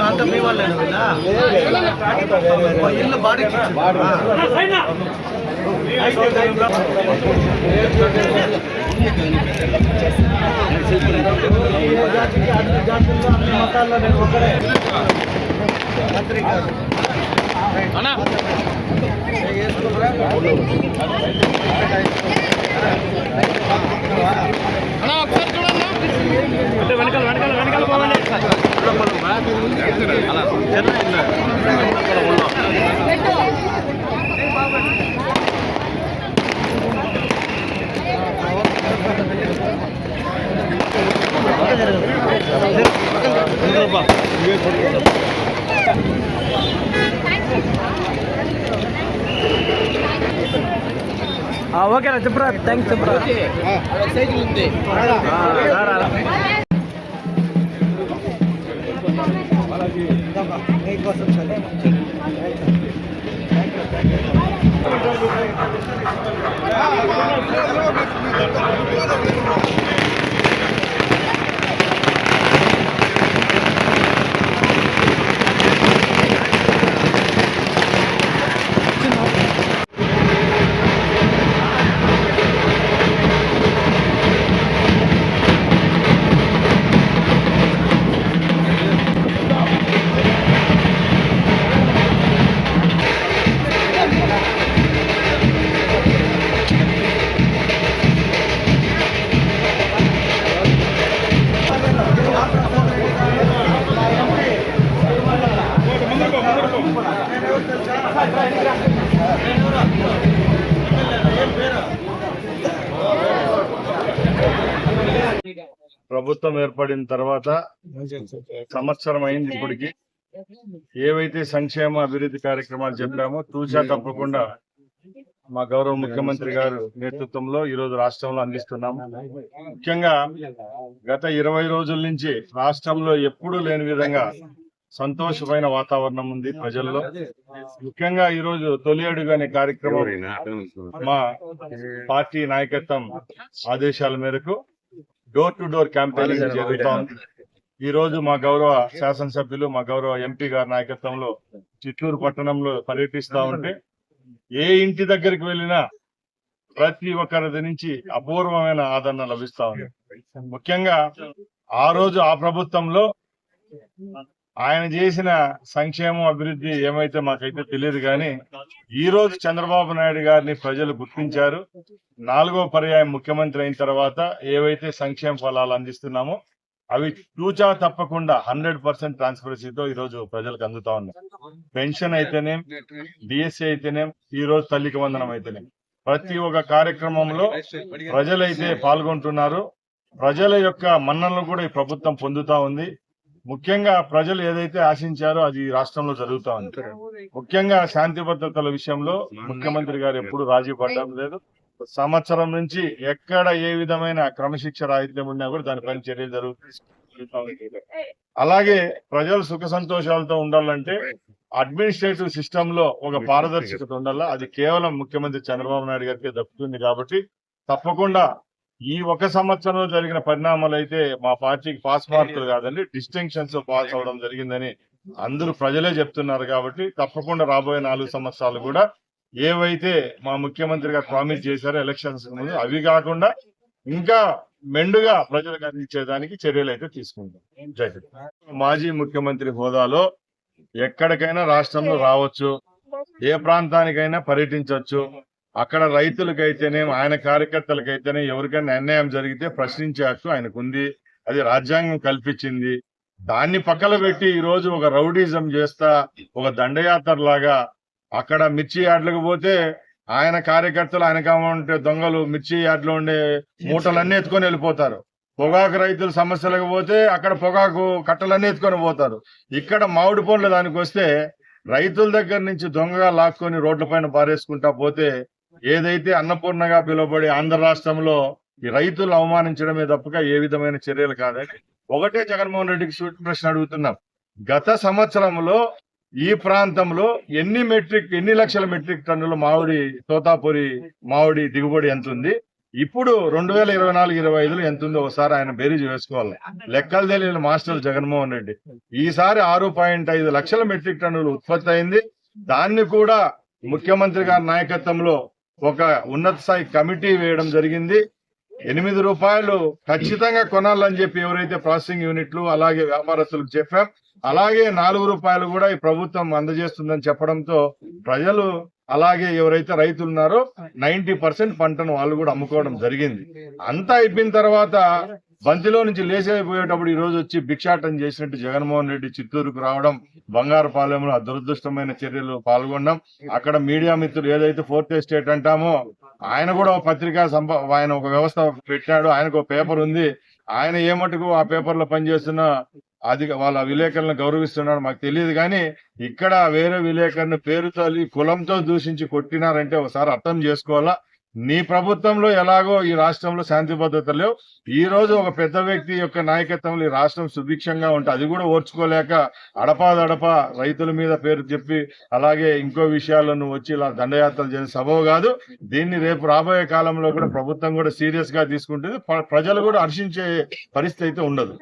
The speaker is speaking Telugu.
అంత మీ వాళ్ళే ఇల్లు గారు మతాల్లో నేను ఒక్కడే మంత్రి కాదు వెనకాల వెనకాల వెనకాల పోవాలి ఓకేనా చెప్పురా థ్యాంక్స్ చెప్పురా సైకిల్ ఉంది మీకోసం సరే ప్రభుత్వం ఏర్పడిన తర్వాత సంవత్సరం అయింది ఇప్పటికి. ఏవైతే సంక్షేమ అభివృద్ధి కార్యక్రమాలు చెప్పామో తూచా తప్పకుండా మా గౌరవ ముఖ్యమంత్రి గారు నేతృత్వంలో ఈ రోజు రాష్ట్రంలో అందిస్తున్నాము. ముఖ్యంగా గత ఇరవై రోజుల నుంచి రాష్ట్రంలో ఎప్పుడూ లేని విధంగా సంతోషమైన వాతావరణం ఉంది ప్రజల్లో. ముఖ్యంగా ఈ రోజు తొలి అడుగు అనే కార్యక్రమం మా పార్టీ నాయకత్వం ఆదేశాల మేరకు డోర్ టు డోర్ క్యాంపెయినింగ్ జరుగుతా ఉంది. ఈ రోజు మా గౌరవ శాసనసభ్యులు మా గౌరవ ఎంపీ గారి నాయకత్వంలో చిత్తూరు పట్టణంలో పర్యటిస్తా ఉంటే ఏ ఇంటి దగ్గరికి వెళ్ళినా ప్రతి ఒక్కరి నుంచి అపూర్వమైన ఆదరణ లభిస్తా ఉంది. ముఖ్యంగా ఆ రోజు ఆ ప్రభుత్వంలో ఆయన చేసిన సంక్షేమం అభివృద్ధి ఏమైతే మాకైతే తెలియదు కానీ ఈ రోజు చంద్రబాబు నాయుడు గారిని ప్రజలు గుర్తించారు. నాలుగో పర్యాయం ముఖ్యమంత్రి అయిన తర్వాత ఏవైతే సంక్షేమ ఫలాలు అందిస్తున్నామో అవి చూచా తప్పకుండా హండ్రెడ్ పర్సెంట్ ట్రాన్స్పరెన్సీతో ఈ రోజు ప్రజలకు అందుతా ఉన్నాయి. పెన్షన్ అయితేనేం డిఎస్సి అయితేనేం ఈ రోజు తల్లికి వందనం అయితేనేం. ప్రతి ఒక్క కార్యక్రమంలో ప్రజలైతే పాల్గొంటున్నారు. ప్రజల యొక్క మన్నలను కూడా ఈ ప్రభుత్వం పొందుతా ఉంది. ముఖ్యంగా ప్రజలు ఏదైతే ఆశించారో అది ఈ రాష్ట్రంలో జరుగుతా ఉంది. ముఖ్యంగా శాంతి భద్రతల విషయంలో ముఖ్యమంత్రి గారు ఎప్పుడు రాజీ పడడం లేదు. సంవత్సరం నుంచి ఎక్కడ ఏ విధమైన క్రమశిక్ష రాహిత్యం ఉన్నా కూడా దానిపైన చర్యలు జరుగుతాయి అలాగే ప్రజలు సుఖ సంతోషాలతో ఉండాలంటే అడ్మినిస్ట్రేటివ్ సిస్టమ్లో ఒక పారదర్శకత ఉండాలా? అది కేవలం ముఖ్యమంత్రి చంద్రబాబు నాయుడు గారికి దక్కుతుంది కాబట్టి తప్పకుండా ఈ ఒక సంవత్సరంలో జరిగిన పరిణామాలు అయితే మా పార్టీకి పాస్ మార్కులు కాదండి డిస్టింక్షన్స్ పాస్ అవడం జరిగిందని అందరూ ప్రజలే చెప్తున్నారు కాబట్టి తప్పకుండా రాబోయే నాలుగు సంవత్సరాలు కూడా ఏవైతే మా ముఖ్యమంత్రి గారు ప్రామిస్ చేశారో ఎలక్షన్స్ ముందు అవి కాకుండా ఇంకా మెండుగా ప్రజలకు అందించేదానికి చర్యలు అయితే తీసుకుంటాం. జై. మాజీ ముఖ్యమంత్రి హోదాలో ఎక్కడికైనా రాష్ట్రంలో రావచ్చు ఏ ప్రాంతానికైనా పర్యటించవచ్చు అక్కడ రైతులకైతేనే ఆయన కార్యకర్తలకైతేనే ఎవరికైనా అన్యాయం జరిగితే ప్రశ్నించే హక్కు అది రాజ్యాంగం కల్పించింది. దాన్ని పక్కన పెట్టి ఈ రోజు ఒక రౌడీజం చేస్తా ఒక దండయాత్ర లాగా అక్కడ మిర్చి యాడ్లకు పోతే ఆయన కార్యకర్తలు ఆయన ఉంటే దొంగలు మిర్చి యాడ్లో ఉండే మూటలన్నీ ఎత్తుకొని వెళ్ళిపోతారు. పొగాకు రైతుల సమస్యలకు పోతే అక్కడ పొగాకు కట్టలన్నీ ఎత్తుకొని పోతారు. ఇక్కడ మామిడి పండ్ల దానికి వస్తే రైతుల దగ్గర నుంచి దొంగగా లాక్కొని రోడ్లపైన పారేసుకుంటా పోతే ఏదైతే అన్నపూర్ణగా పిలువబడి ఆంధ్ర రాష్ట్రంలో ఈ రైతులు అవమానించడమే తప్పక ఏ విధమైన చర్యలు కాదని ఒకటే జగన్మోహన్ రెడ్డికి సూటి ప్రశ్న అడుగుతున్నాం. గత సంవత్సరంలో ఈ ప్రాంతంలో ఎన్ని మెట్రిక్ ఎన్ని లక్షల మెట్రిక్ టన్నుల మామిడి తోతాపురి మామిడి దిగుబడి ఎంత ఉంది? ఇప్పుడు రెండు వేల ఇరవై నాలుగు ఇరవై ఐదులో ఎంత ఉందో? ఒకసారి ఆయన బేరీజ్ వేసుకోవాలి. లెక్కలు తెలియని మాస్టర్ జగన్మోహన్ రెడ్డి. ఈసారి ఆరు పాయింట్ ఐదు లక్షల మెట్రిక్ టన్నులు ఉత్పత్తి అయింది. దాన్ని కూడా ముఖ్యమంత్రి గారి నాయకత్వంలో ఒక ఉన్నత స్థాయి కమిటీ వేయడం జరిగింది. ఎనిమిది రూపాయలు ఖచ్చితంగా కొనాలని చెప్పి ఎవరైతే ప్రాసెసింగ్ యూనిట్లు అలాగే వ్యాపారస్తులకు చెప్పాం. అలాగే నాలుగు రూపాయలు కూడా ఈ ప్రభుత్వం అందజేస్తుందని చెప్పడంతో ప్రజలు అలాగే ఎవరైతే రైతులు ఉన్నారో నైన్టీ పర్సెంట్ పంటను వాళ్ళు కూడా అమ్ముకోవడం జరిగింది. అంతా అయిపోయిన తర్వాత బంతిలో నుంచి లేచైపోయేటప్పుడు ఈ రోజు వచ్చి భిక్షాటం చేసినట్టు జగన్మోహన్ రెడ్డి చిత్తూరుకు రావడం బంగారుపాలెంలో ఆ దురదృష్టమైన చర్యలు పాల్గొనడం అక్కడ మీడియా మిత్రులు ఏదైతే ఫోర్త్ ఎస్టేట్ అంటామో ఆయన కూడా ఒక పత్రికా సంప ఆయన ఒక వ్యవస్థ పెట్టాడు ఆయనకు ఒక పేపర్ ఉంది. ఆయన ఏ మటుకు ఆ పేపర్లో పనిచేస్తున్న అది వాళ్ళ విలేకరులను గౌరవిస్తున్నాడు మాకు తెలియదు కానీ ఇక్కడ వేరే విలేకరుని పేరుతో కులంతో దూషించి కొట్టినారంటే ఒకసారి అర్థం చేసుకోవాలా? నీ ప్రభుత్వంలో ఎలాగో ఈ రాష్ట్రంలో శాంతి భద్రత లేవు. ఈ రోజు ఒక పెద్ద వ్యక్తి యొక్క నాయకత్వంలో ఈ రాష్ట్రం సుభిక్షంగా ఉంటే అది కూడా ఓర్చుకోలేక అడపాదడప రైతుల మీద పేరు చెప్పి అలాగే ఇంకో విషయాలను వచ్చి ఇలా దండయాత్రలు చేసే సబబు కాదు. దీన్ని రేపు రాబోయే కాలంలో కూడా ప్రభుత్వం కూడా సీరియస్గా తీసుకుంటుంది ప్రజలు కూడా హర్షించే పరిస్థితి అయితే ఉండదు.